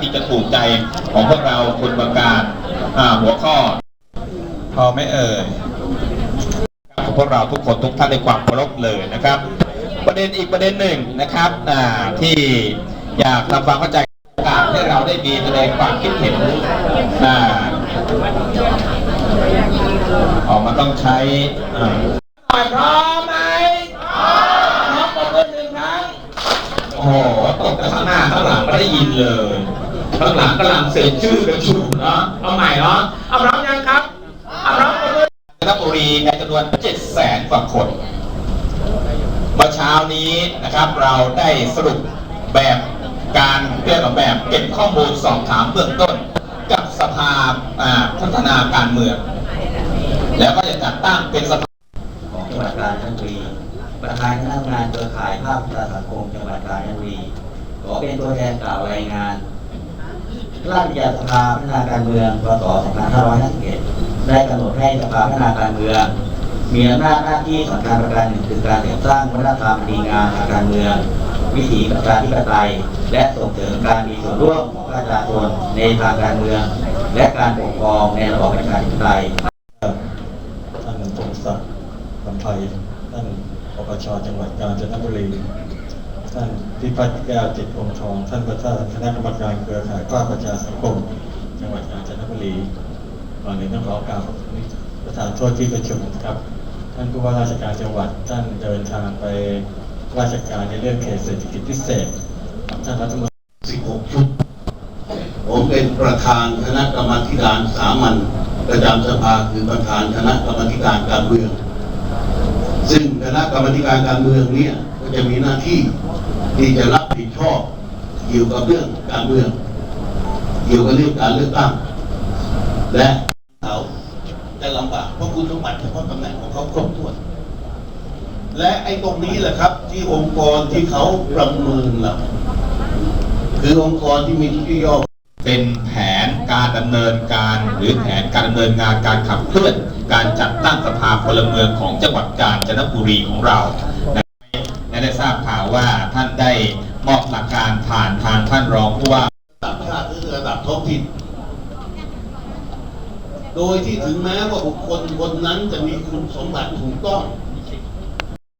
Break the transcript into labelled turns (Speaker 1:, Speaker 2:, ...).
Speaker 1: ที่จะถูกใจของพวกเราคนประกาศอ่าหัวข้อ พอไม่เอ่ยของพวกเราทุกคนทุกท่านในความเคารพเลยนะครับ ประเด็นอีกประเด็นหนึ่งนะครับอ่าที่อยากทำความเข้าใจโอกาสให้เราได้มีแสดงความคิดเห็นอ่าออกมาต้องใช้อ่าพร้อมไหมพร้อมปรบมือหนึ่งครั้ง โอ้โหตกข้างหน้าข้างหลังไม่ได้ยินเลย ข้างหลังกำลังเซ็นชื่อกันอยู่เนาะเอาใหม่เนาะเอาพร้อมยังครับเอาพร้อมกันเลยจันทบุรีในจำนวน7แสนกว่าคนเมื่อเช้านี้นะครับเราได้สรุปแบบการเรียกว่าแบบเก็บข้อมูลสอบถามเบื้องต้น กับสภาอ่าพัฒนาการเมือง แล้วก็จะจัดตั้งเป็นสภา
Speaker 2: ของจังหวัดกาญจนบุรีประธานคณะทำงานเครือข่ายภาคประชาสังคมจังหวัดกาญจนบุรีขอเป็นตัวแทนกล่าวรายงาน ราชกิสภาพัฒนาการเมืองพศ2551ได้กำหนดให้สภาพัฒนาการเมือง มีอำนาจหน้าที่สำคัญประการหนึ่งคือการเสริมสร้างวัฒนธรรมดีงามทางการเมือง วิถีประชาธิปไตย และส่งเสริมการมีส่วนร่วมของประชาชนในทางการเมือง และการปกครองในระบอบประชาธิปไตย
Speaker 3: ท่านพงศักดิ์คำไพท่านปปชจังหวัดกาญจนบุรี ท่านพิพัฒน์แก้วจิตองทอง ท่านประธานคณะกรรมการเครือข่ายภาคประชาสังคม จังหวัดกาญจนบุรีก่อนอื่นต้องขอกล่าบประธานโทษที่ประชุมครับ ท่านผู้ว่าราชการจังหวัด ท่านเดินทางไปราชการในเรื่องเขตเศรษฐกิจพิเศษท่านรัฐมนตรี
Speaker 4: 16 ชุด ผมเป็นประธานคณะกรรมาธิการสามัญประจำสภาคือประธานคณะกรรมาธิการการเมือง ซึ่งคณะกรรมาธิการการเมืองเนี่ยก็จะมีหน้าที่ ที่จะรับผิดชอบเกี่ยวกับเรื่องการเมืองเกี่ยวกับเรื่องการเลือกตั้ง และเขาจะลำบากเพราะคุณสมบัติเฉพาะตำแหน่งของเขาครบถ้วน และไอ้ตรงนี้แหละครับ ที่องค์กรที่เขาประเมินเราคือองค์กรที่มีชื่อย่อ
Speaker 1: เป็นแผนการดำเนินการหรือแผนการดำเนินงานการขับเคลื่อน การจัดตั้งสภาพลเมืองของจังหวัดกาญจนบุรีของเรา ว่าท่านได้มอบหลักการผ่านทางท่านรองผู้ว่า
Speaker 4: ระดับชาติหรือระดับท้องถิ่นโดยที่ถึงแม้ว่าบุคคลคนนั้นจะมีคุณสมบัติถูกต้อง